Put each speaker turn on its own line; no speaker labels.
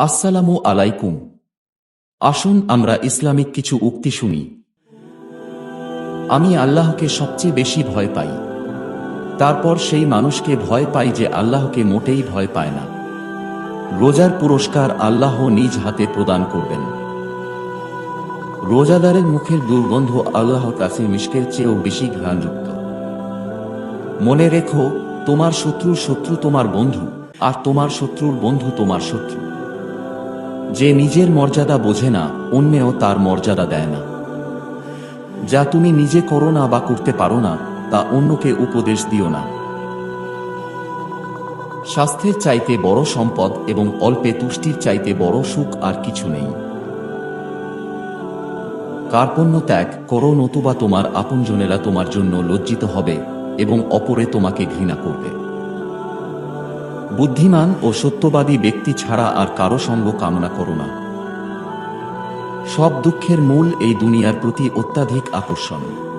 আসসালামু আলাইকুম। আসুন আমরা ইসলামিক কিছু উক্তি শুনি। আমি আল্লাহকে সবচেয়ে বেশি ভয় পাই। তারপর সেই মানুষকে ভয় পাই যে আল্লাহকে মোটেই ভয় পায় না। রোজার পুরস্কার আল্লাহ নিজ হাতে প্রদান করবেন। রোজাদারের মুখের দুর্গন্ধ আল্লাহর কাছে মিশকের চেয়েও বেশি ঘ্রাণযুক্ত। মনে রেখো, তোমার শত্রুর শত্রু তোমার বন্ধু, আর তোমার শত্রুর বন্ধু তোমার শত্রু। যে নিজের মর্যাদা বোঝে না, অন্যেও তার মর্যাদা দেয় না। যা তুমি নিজে করো না বা করতে পারো না, তা অন্যকে উপদেশ দিও না। স্বাস্থ্যের চাইতে বড় সম্পদ এবং অল্পে তুষ্টির চাইতে বড় সুখ আর কিছু নেই। কার্পণ্য ত্যাগ করো নতুবা তোমার আপনজনেরা তোমার জন্য লজ্জিত হবে এবং অপরে তোমাকে ঘৃণা করবে। বুদ্ধিমান ও সত্যবাদী ব্যক্তি ছাড়া আর কারও সঙ্গ কামনা করো না। সব দুঃখের মূল এই দুনিয়ার প্রতি অত্যাধিক আকর্ষণ।